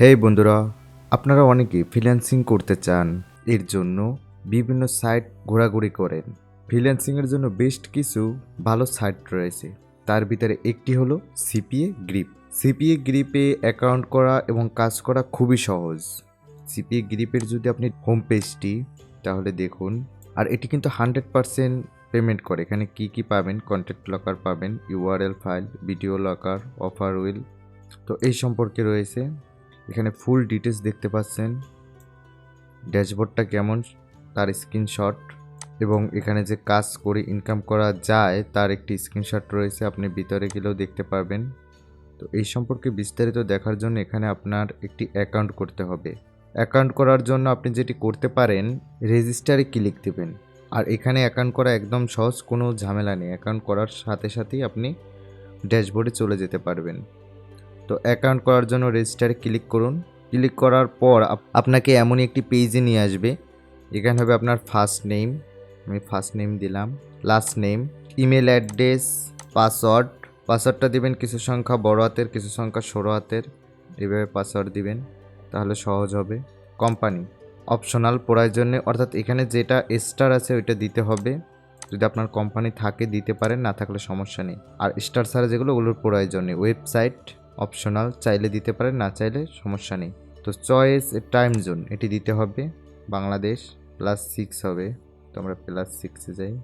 হে বন্ধুরা, আপনারা অনেকে ফ্রিল্যান্সিং করতে চান, এর জন্য বিভিন্ন সাইট ঘোরাঘুরি করেন। ফ্রিল্যান্সিংয়ের জন্য বেস্ট কিছু ভালো সাইট রয়েছে। তার ভিতরে একটি হলো সিপিএ গ্রিপ সিপিএ গ্রিপে অ্যাকাউন্ট করা এবং কাজ করা খুবই সহজ। সিপিএ গ্রিপের যদি আপনি হোম পেজটি তাহলে দেখুন। আর এটি কিন্তু হান্ড্রেড পারসেন্ট পেমেন্ট করে। এখানে কি কি পাবেন? কন্ট্যাক্ট লকার পাবেন URL file video locker offer wall তো এই সম্পর্কে রয়েছে। এখানে ফুল ডিটেলস দেখতে পাচ্ছেন। ড্যাশবোর্ডটা কেমন, তার স্ক্রিনশট এবং এখানে যে কাজ করে ইনকাম করা যায়, তার একটি স্ক্রিনশট রয়েছে, আপনি ভিতরে গেলেও দেখতে পারবেন। তো এই সম্পর্কে বিস্তারিত দেখার জন্য এখানে আপনার একটি অ্যাকাউন্ট করতে হবে। অ্যাকাউন্ট করার জন্য আপনি যেটি করতে পারেন রেজিস্টারে ক্লিক দেবেন। আর এখানে অ্যাকাউন্ট করা একদম সহজ, কোনো ঝামেলা নেই। অ্যাকাউন্ট করার সাথে সাথেই আপনি ড্যাশবোর্ডে চলে যেতে পারবেন। তো অ্যাকাউন্ট করার জন্য রেজিস্টারে ক্লিক করুন। ক্লিক করার পর আপ- আপনাকে এমনই একটি পেজে নিয়ে আসবে। এখানে হবে আপনার ফার্স্ট নেম আমি ফার্স্ট নেম দিলাম last name email address password পাসওয়ার্ডটা দিবেন কিছু সংখ্যা বড় হাতের, কিছু সংখ্যা ষোলো হাতের, এইভাবে পাসওয়ার্ড দিবেন, তাহলে সহজ হবে। কোম্পানি অপশনাল প্রয়োজনে, অর্থাৎ এখানে যেটা স্টার আছে ওইটা দিতে হবে। যদি আপনার কোম্পানি থাকে, দিতে পারেন, না থাকলে সমস্যা নেই। আর স্টার ছাড়া যেগুলো, ওগুলোর প্রয়োজনে ওয়েবসাইট অপশনাল চাইলে দিতে পারেন, না চাইলে সমস্যা নেই। তো চয়েস টাইম জোন এটি দিতে হবে। বাংলাদেশ প্লাস সিক্স হবে। তো আমরা প্লাস সিক্সে যাই।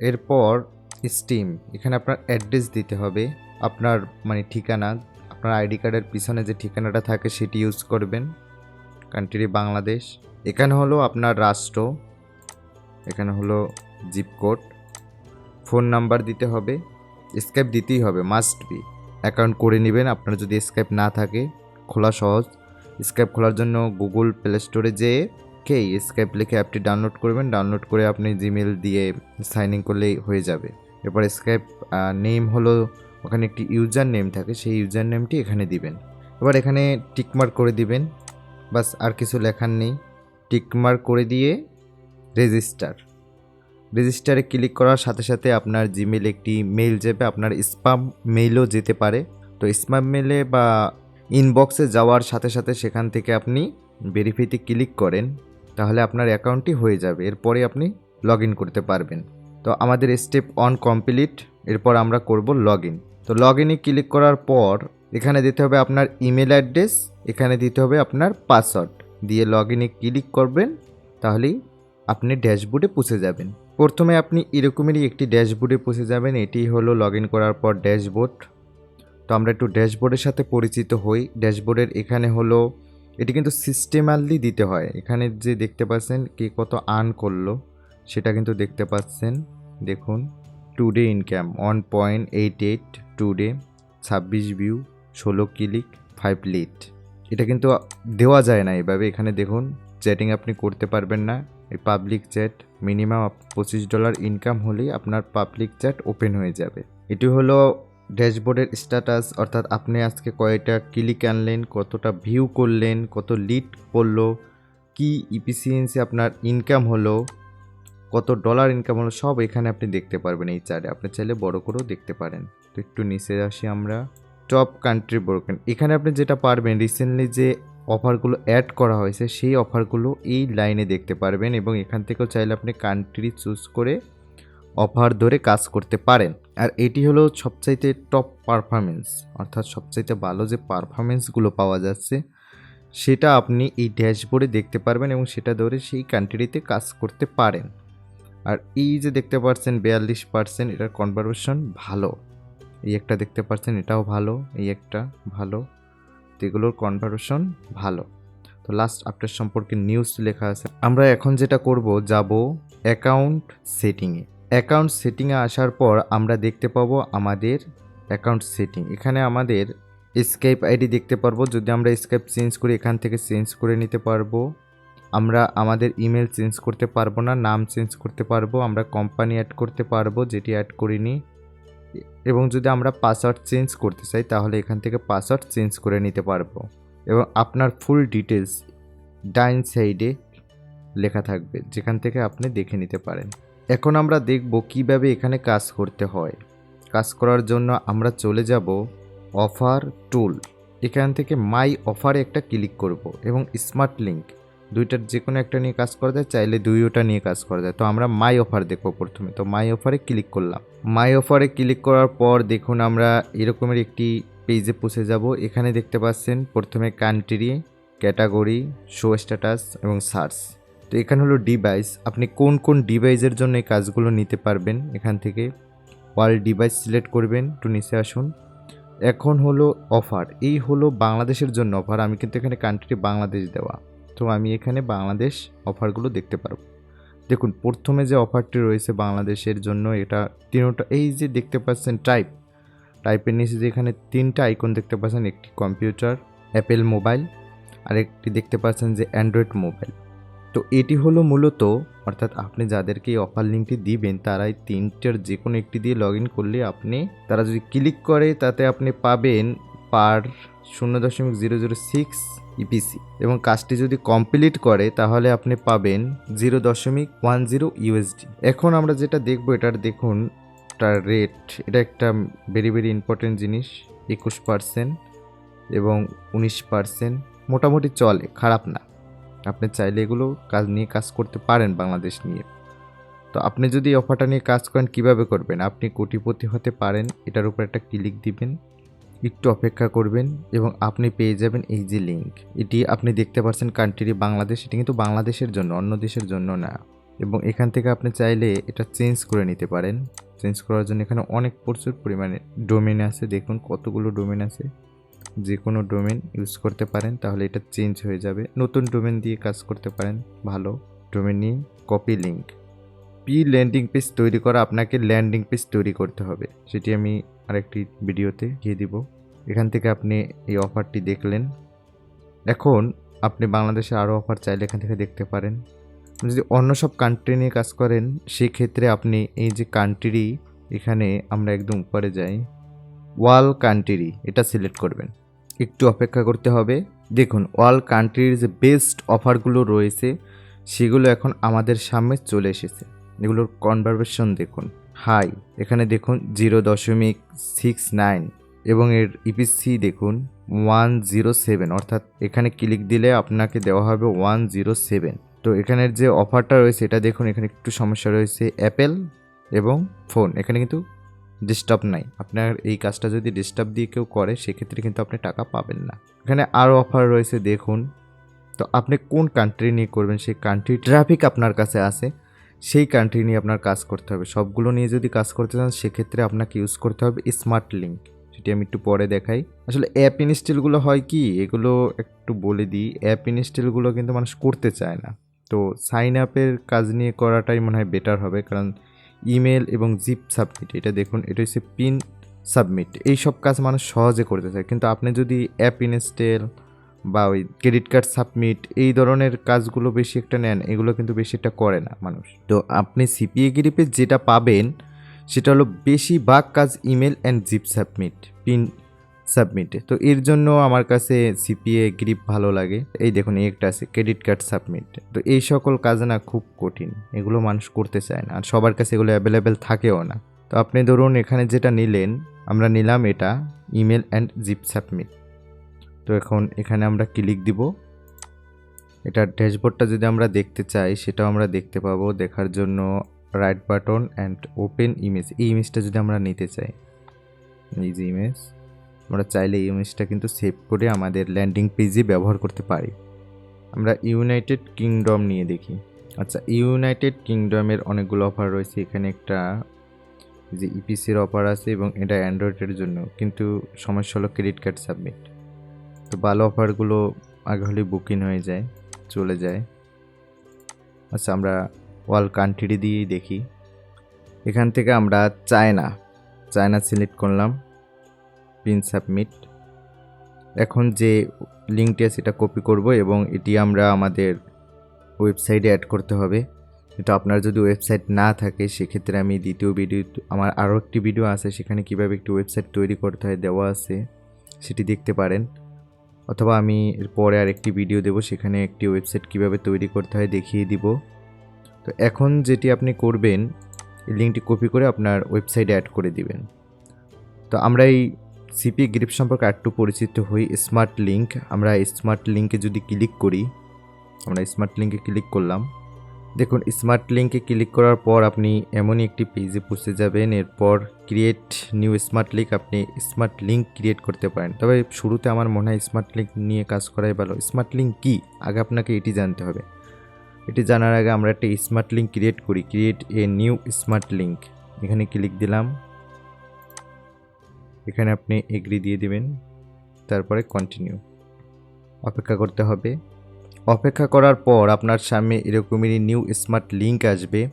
এরপর স্টিম এখানে আপনার অ্যাড্রেস দিতে হবে। আপনার মানে ঠিকানা, আপনার আইডি কার্ডের পিছনে যে ঠিকানাটা থাকে, সেটি ইউজ করবেন। কান্ট্রি বাংলাদেশ। এখানে হলো আপনার রাষ্ট্র। এখানে হলো জিপ কোড ফোন নাম্বার দিতে হবে। স্কাইপ দিতেই হবে মাস্ট বি অ্যাকাউন্ট করে নেবেন, আপনার যদি স্কাইপ না থাকে, খোলা সহজ। স্কাইপ খোলার জন্য গুগল প্লে স্টোরে যেয়ে কে স্কাইপ লিখে অ্যাপটি ডাউনলোড করবেন ডাউনলোড করে আপনি জিমেল দিয়ে সাইন ইন করলেই হয়ে যাবে। এরপর স্কাইপ নেম হলো, ওখানে একটি ইউজার নেম থাকে, সেই ইউজার নেমটি এখানে দিবেন। এবার এখানে টিকমার্ক করে দিবেন। বাস, আর কিছু লেখার নেই। টিকমার্ক করে দিয়ে রেজিস্টার রেজিস্টারে ক্লিক করার সাথে সাথে আপনার জিমেল একটি মেইল যাবে, আপনার স্পাম মেইলও যেতে পারে। তো স্পাম মেলে বা ইনবক্সে যাওয়ার সাথে সাথে সেখান থেকে আপনি ভেরিফাইতে ক্লিক করেন, তাহলে আপনার অ্যাকাউন্টটি হয়ে যাবে। এরপরে আপনি লগ করতে পারবেন। তো আমাদের স্টেপ অন কমপ্লিট এরপর আমরা করব লগ তো লগ ইনে ক্লিক করার পর এখানে দিতে হবে আপনার ইমেল অ্যাড্রেস এখানে দিতে হবে আপনার পাসওয়ার্ড দিয়ে লগ ক্লিক করবেন, তাহলেই আপনি ড্যাশবোর্ডে পৌঁছে যাবেন। প্রথমে আপনি এরকমেরই একটি ড্যাশবোর্ডে পৌঁছে যাবেন। এটি হলো লগ করার পর ড্যাশবোর্ড। তো আমরা একটু ড্যাশবোর্ডের সাথে পরিচিত হই। ড্যাশবোর্ডের এখানে হলো, এটি কিন্তু সিস্টেমালি দিতে হয়। এখানে যে দেখতে পাচ্ছেন কে কত আর্ন করল, সেটা কিন্তু দেখতে পাচ্ছেন। দেখুন today income one point eight eight today ছাব্বিশ ভিউ ষোলো ক্লিক ফাইভ লিট এটা কিন্তু দেওয়া যায় না এভাবে। এখানে দেখুন চ্যাটিং আপনি করতে পারবেন না। এই পাবলিক চ্যাট মিনিমাম পঁচিশ ডলার ইনকাম হলেই আপনার পাবলিক চ্যাট ওপেন হয়ে যাবে। এটি হলো ড্যাশবোর্ডের স্ট্যাটাস অর্থাৎ আপনি আজকে কয়টা ক্লিক আনলেন, কতটা ভিউ করলেন, কত লিড পড়ল কি ইফিসিয়েন্সি আপনার ইনকাম হলো, কত ডলার ইনকাম হলো, সব এখানে আপনি দেখতে পারবেন এই চার্টে আপনি চাইলে বড় করেও দেখতে পারেন। তো একটু নিচে আসি আমরা। টপ কান্ট্রি ব্রোকেন এখানে আপনি যেটা পারবেন রিসেন্টলি যে অফারগুলো অ্যাড করা হয়েছে, সেই অফারগুলো এই লাইনে দেখতে পারবেন এবং এখান থেকেও চাইলে আপনি কান্ট্রি চুজ করে অফার ধরে কাজ করতে পারেন। আর এটি হলো সবচাইতে টপ পারফরমেন্স অর্থাৎ সবচাইতে ভালো যে পারফরমেন্সগুলো পাওয়া যাচ্ছে, সেটা আপনি এই ড্যাশবোর্ডে দেখতে পারবেন এবং সেটা ধরে সেই কান্ট্রিতে কাজ করতে পারেন। আর এই যে দেখতে পাচ্ছেন বিয়াল্লিশ পার্সেন্ট এটার কনভারভেশন ভালো। এই একটা দেখতে পাচ্ছেন, এটাও ভালো, এই একটা ভালো। এগুলোর কনভারভেশন ভালো। তো লাস্ট আপডেট সম্পর্কে নিউজ লেখা আছে। আমরা এখন যেটা করব, যাব অ্যাকাউন্ট সেটিংয়ে অ্যাকাউন্ট সেটিংয়ে আসার পর আমরা দেখতে পাবো আমাদের অ্যাকাউন্ট সেটিং এখানে আমাদের স্কাইপ আইডি দেখতে পারব। যদি আমরা স্কাইপ চেঞ্জ করি, এখান থেকে চেঞ্জ করে নিতে পারব। আমরা আমাদের ইমেল চেঞ্জ করতে পারব না, নাম চেঞ্জ করতে পারব। আমরা কোম্পানি অ্যাড করতে পারব, যেটি অ্যাড করিনি। এবং যদি আমরা পাসওয়ার্ড চেঞ্জ করতে চাই, তাহলে এখান থেকে পাসওয়ার্ড চেঞ্জ করে নিতে পারব। এবং আপনার ফুল ডিটেলস ডাইন সাইডে লেখা থাকবে, যেখান থেকে আপনি দেখে নিতে পারেন। এখন আমরা দেখব কীভাবে এখানে কাজ করতে হয়। কাজ করার জন্য আমরা চলে যাব অফার টুল এখান থেকে মাই অফারে একটা ক্লিক করব এবং স্মার্ট লিঙ্ক দুইটার যে কোনো একটা নিয়ে কাজ করা যায়, চাইলে দুইওটা নিয়ে কাজ করা যায়। তো আমরা মাই অফার দেখব প্রথমে। তো মাই অফারে ক্লিক করলাম। মাই অফারে ক্লিক করার পর দেখুন আমরা এরকমের একটি পেজে পৌঁছে যাব। এখানে দেখতে পাচ্ছেন প্রথমে কান্ট্রি ক্যাটাগরি শো স্ট্যাটাস এবং সার্চ তো এখানে হলো ডিভাইস আপনি কোন কোন ডিভাইসের জন্য এই কাজগুলো নিতে পারবেন এখান থেকে। ওয়াল ডিভাইস সিলেক্ট করবেন, একটু নিচে আসুন। এখন হলো অফার এই হলো বাংলাদেশের জন্য অফার আমি কিন্তু এখানে কান্ট্রি বাংলাদেশ দেওয়া। তো আমি এখানে বাংলাদেশ অফারগুলো দেখতে পারব। দেখুন, প্রথমে যে অফারটি রয়েছে বাংলাদেশের জন্য, এটা তিনটা, এই যে দেখতে পাচ্ছেন টাইপ টাইপের নিচে যে এখানে তিনটা আইকন দেখতে পাচ্ছেন, একটি কম্পিউটার অ্যাপেল মোবাইল আর একটি দেখতে পাচ্ছেন যে অ্যান্ড্রয়েড মোবাইল তো এটি হলো মূলত, অর্থাৎ আপনি যাদেরকে এই অফার লিঙ্কটি দিবেন, তারাই তিনটার যে কোনো একটি দিয়ে লগ ইন করলে আপনি, তারা যদি ক্লিক করে, তাতে আপনি পাবেন পার শূন্য দশমিক জিরো জিরো সিক্স ইপিসি এবং কাজটি যদি কমপ্লিট করে, তাহলে আপনি পাবেন জিরো দশমিক ওয়ান জিরো ইউএসডি এখন আমরা যেটা দেখব, এটার দেখুন, তার রেট এটা একটা ভেরি ভেরি ইম্পর্টেন্ট জিনিস, একুশ পার্সেন্ট এবং উনিশ পার্সেন্ট মোটামুটি চলে, খারাপ না। আপনি চাইলে এগুলো কাজ, নিয়ে কাজ করতে পারেন বাংলাদেশ নিয়ে। তো আপনি যদি অফারটা নিয়ে কাজ করেন, কীভাবে করবেন? আপনি কোটিপতি হতে পারেন, এটার উপর একটা ক্লিক দিবেন। একটু অপেক্ষা করবেন এবং আপনি পেয়ে যাবেন এই যে লিঙ্ক এটি আপনি দেখতে পাচ্ছেন কান্ট্রি বাংলাদেশ, এটি কিন্তু বাংলাদেশের জন্য, অন্য দেশের জন্য না। এবং এখান থেকে আপনি চাইলে এটা চেঞ্জ করে নিতে পারেন। চেঞ্জ করার জন্য এখানে অনেক প্রচুর পরিমাণে ডোমেন আছে। দেখুন কতগুলো ডোমেন আছে। যে কোনো ডোমেন ইউজ করতে পারেন, তাহলে এটা চেঞ্জ হয়ে যাবে। নতুন ডোমেন দিয়ে কাজ করতে পারেন, ভালো। ডোমেন নিয়ে copy link pre landing page তৈরি করা, আপনাকে ল্যান্ডিং পেজ তৈরি করতে হবে। সেটি আমি আরেকটি ভিডিওতে গিয়ে দিব। এখান থেকে আপনি এই অফারটি দেখলেন। এখন আপনি বাংলাদেশে আরও অফার চাইলে এখান থেকে দেখতে পারেন। যদি অন্য সব কান্ট্রি নিয়ে কাজ করেন সেই ক্ষেত্রে আপনি এই যে কান্ট্রি এখানে আমরা একদম উপরে যাই। ওয়াল কান্ট্রি এটা সিলেক্ট করবেন। একটু অপেক্ষা করতে হবে। দেখুন, ওয়াল কান্ট্রির যে বেস্ট অফারগুলো রয়েছে, সেগুলো এখন আমাদের সামনে চলে এসেছে। এগুলোর কনভারভেশন দেখুন। হাই, এখানে দেখুন জিরো দশমিক সিক্স নাইন এবং এর ইপিসি দেখুন ওয়ান জিরো সেভেন, অর্থাৎ এখানে ক্লিক দিলে আপনাকে দেওয়া হবে ওয়ান জিরো সেভেন। তো এখানের যে অফারটা রয়েছে, এটা দেখুন, এখানে একটু সমস্যা রয়েছে অ্যাপেল এবং ফোন এখানে কিন্তু ডিস্টার্ব নাই। আপনার এই কাজটা যদি ডিস্টার্ব দিয়ে কেউ করে, সেক্ষেত্রে কিন্তু আপনি টাকা পাবেন না। এখানে আরও অফার রয়েছে, দেখুন। তো আপনি কোন কান্ট্রি নিয়ে করবেন, সেই কান্ট্রি ট্রাফিক আপনার কাছে আছে সেই কান্ট্রি নিয়ে আপনার কাজ করতে হবে। সবগুলো নিয়ে যদি কাজ করতে চান, সেক্ষেত্রে আপনাকে ইউজ করতে হবে স্মার্ট লিঙ্ক সেটি আমি একটু পরে দেখাই। আসলে অ্যাপ ইনস্টলগুলো হয় কি, এগুলো একটু বলে দিই। অ্যাপ ইনস্টলগুলো কিন্তু মানুষ করতে চায় না। তো সাইন আপের কাজ নিয়ে করাটাই মনে হয় বেটার হবে, কারণ ইমেল এবং জিপ সাবমিট এটা দেখুন, এটা হচ্ছে পিন সাবমিট এই সব কাজ মানুষ সহজে করতে চায়। কিন্তু আপনি যদি অ্যাপ ইনস্টল বা ওই ক্রেডিট কার্ড সাবমিট এই ধরনের কাজগুলো বেশি একটা নেন, এগুলো কিন্তু বেশি একটা করে না মানুষ। তো আপনি সিপিএ গ্রিপে যেটা পাবেন, সেটা হলো বেশিরভাগ কাজ email and zip submit pin সাবমিটে তো এর জন্য আমার কাছে সিপিএ গ্রিপ ভালো লাগে। এই দেখুন, এই একটা আছে ক্রেডিট কার্ড সাবমিট তো এই সকল কাজ না খুব কঠিন, এগুলো মানুষ করতে চায় না। আর সবার কাছে এগুলো অ্যাভেলেবেল থাকেও না। তো আপনি ধরুন, এখানে যেটা নিলেন, আমরা নিলাম এটা ইমেল অ্যান্ড জিপ সাবমিট তো এখন এখানে আমরা ক্লিক দিব? এটার ড্যাশবোর্ডটা যদি আমরা দেখতে চাই, সেটাও আমরা দেখতে পাবো। দেখার জন্য right button and open image এই ইমেজটা যদি আমরা নিতে চাই, এই যে ইমেজ আমরা চাইলে এই ইমেজটা কিন্তু সেভ করে আমাদের ল্যান্ডিং পেজে ব্যবহার করতে পারি। আমরা ইউনাইটেড কিংডম নিয়ে দেখি। আচ্ছা ইউনাইটেড কিংডমের অনেকগুলো অফার রয়েছে। এখানে একটা যে ইপিসির অফার আছে এবং এটা অ্যান্ড্রয়েডের জন্য। কিন্তু সমস্যা হলো ক্রেডিট কার্ড সাবমিট তো ভালো অফারগুলো আগে হলে বুকিং হয়ে যায়, চলে যায়। আচ্ছা আমরা ওয়াল কান্ট্রি দিয়েই দেখি। এখান থেকে আমরা চায়না চায়না সিলেক্ট করলাম পিন সাবমিট এখন যে লিঙ্কটি আছে সেটা কপি করব এবং এটি আমরা আমাদের ওয়েবসাইটে অ্যাড করতে হবে। এটা আপনার যদি ওয়েবসাইট না থাকে, সেক্ষেত্রে আমি দ্বিতীয় ভিডিও আমার আরও একটি ভিডিও আছে, সেখানে কীভাবে একটি ওয়েবসাইট তৈরি করতে হয় দেওয়া আছে, সেটি দেখতে পারেন। অথবা আমি এর আর একটি ভিডিও দেব, সেখানে একটি ওয়েবসাইট কীভাবে তৈরি করতে হয় দেখিয়ে দিব। তো এখন যেটি আপনি করবেন, এই লিঙ্কটি কপি করে আপনার ওয়েবসাইটে অ্যাড করে দিবেন। তো আমরা এই সিপি গ্রিপ সম্পর্কে একটু পরিচিত হই স্মার্ট লিঙ্ক আমরা স্মার্ট লিঙ্কে যদি ক্লিক করি, আমরা স্মার্ট লিঙ্কে ক্লিক করলাম। দেখুন স্মার্ট লিঙ্কে ক্লিক করার পর আপনি এমনই একটি পেজে পৌঁছে যাবেন। এরপর ক্রিয়েট নিউ স্মার্ট লিঙ্ক আপনি স্মার্ট লিঙ্ক ক্রিয়েট করতে পারেন। তবে শুরুতে আমার মনে হয় স্মার্ট লিঙ্ক নিয়ে কাজ করাই ভালো। স্মার্ট লিঙ্ক কী? আগে আপনাকে এটি জানতে হবে। এটি জানার আগে আমরা একটা স্মার্ট লিঙ্ক ক্রিয়েট করি। Create a new smart link এখানে ক্লিক দিলাম। এখানে আপনি এগ্রি দিয়ে দিবেন। তারপরে কন্টিনিউ অপেক্ষা করতে হবে। অপেক্ষা করার পর আপনার সামনে এরকমেরই নিউ স্মার্ট লিঙ্ক আসবে।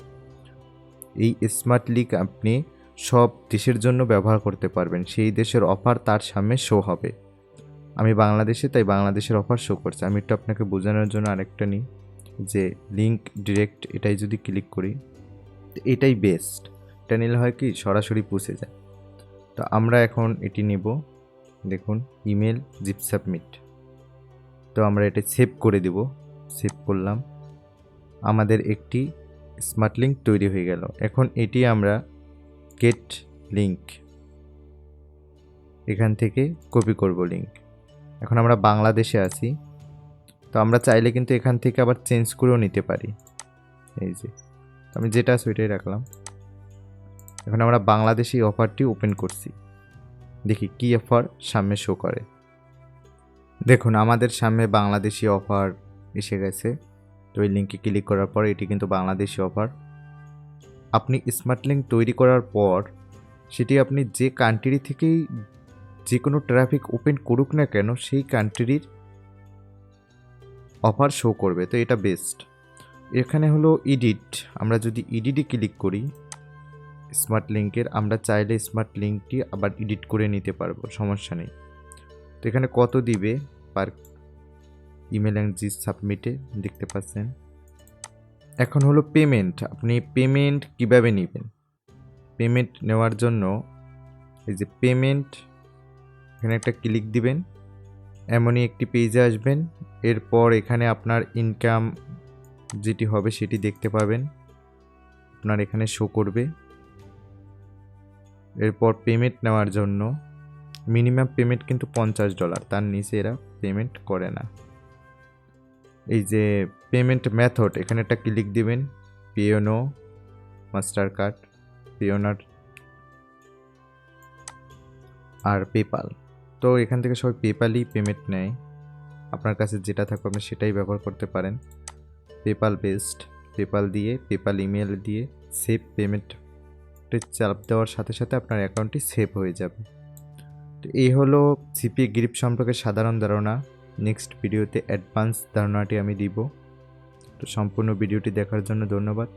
এই স্মার্ট লিঙ্ক আপনি সব দেশের জন্য ব্যবহার করতে পারবেন। সেই দেশের অফার তার সামনে শো হবে। আমি বাংলাদেশে, তাই বাংলাদেশের অফার শো করছে। আমি একটু আপনাকে বোঝানোর জন্য আরেকটা নিই যে লিঙ্ক ডিরেক্ট এটাই যদি ক্লিক করি এটাই বেস্ট এটা নিলে হয় কি, সরাসরি পুষে যায়। তো আমরা এখন এটি নেব। দেখুন ইমেল জিপ সাবমিট তো আমরা এটা সেভ করে দেব। সেভ করলাম। আমাদের একটি স্মার্ট লিঙ্ক তৈরি হয়ে গেল। এখন এটি আমরা গেট লিঙ্ক এখান থেকে কপি করব লিঙ্ক এখন আমরা বাংলাদেশে আছি। তো আমরা চাইলে কিন্তু এখান থেকে আবার চেঞ্জ করেও নিতে পারি। এই যে আমি যেটা আছে রাখলাম। এখন আমরা বাংলাদেশি অফারটি ওপেন করছি। দেখি কি অফার সামনে শো করে। দেখুন, আমাদের সামনে বাংলাদেশি অফার এসে গেছে। তো এই লিঙ্কে ক্লিক করার পর এটি কিন্তু বাংলাদেশি অফার আপনি স্মার্ট লিঙ্ক তৈরি করার পর সেটি আপনি যে কান্ট্রি থেকেই যে কোনো ট্রাফিক ওপেন করুক না কেন, সেই কান্ট্রির অফার শো করবে। তো এটা বেস্ট এখানে হলো এডিট আমরা যদি এডিটে ক্লিক করি স্মার্ট লিঙ্কের আমরা চাইলে স্মার্ট লিঙ্কটি আবার এডিট করে নিতে পারব, সমস্যা নেই। তো এখানে কত দিবে? পার ইমেল অ্যান্ড জি সাবমিটে দেখতে পাচ্ছেন। এখন হলো পেমেন্ট। আপনি পেমেন্ট কীভাবে নেবেন? পেমেন্ট নেওয়ার জন্য এই যে পেমেন্ট, এখানে একটা ক্লিক দিবেন। এমনই একটি পেজে আসবেন। এরপর এখানে আপনার ইনকাম যেটি হবে সেটি দেখতে পাবেন। আপনার এখানে শো করবে। এরপর পেমেন্ট নেওয়ার জন্য মিনিমাম পেমেন্ট কিন্তু পঞ্চাশ ডলার তার নিচে এরা পেমেন্ট করে না। এই যে পেমেন্ট মেথড এখানে একটা ক্লিক দিবেন পিওনো মাস্টার কার্ড পিওনার আর পেপাল তো এখান থেকে সবাই পেপালই পেমেন্ট নেয়। আপনার কাছে যেটা থাকবে আপনি সেটাই ব্যবহার করতে পারেন। পেপাল বেসড পেপাল দিয়ে পেপাল ইমেল দিয়ে সেভ পেমেন্ট চাপ দেওয়ার সাথে সাথে আপনার অ্যাকাউন্টটি সেভ হয়ে যাবে। এই হলো সিপি গ্রিপ সম্পর্কে সাধারণ ধারণা। নেক্সট ভিডিওতে অ্যাডভান্স ধারণাটি আমি দিব। তো সম্পূর্ণ ভিডিওটি দেখার জন্য ধন্যবাদ।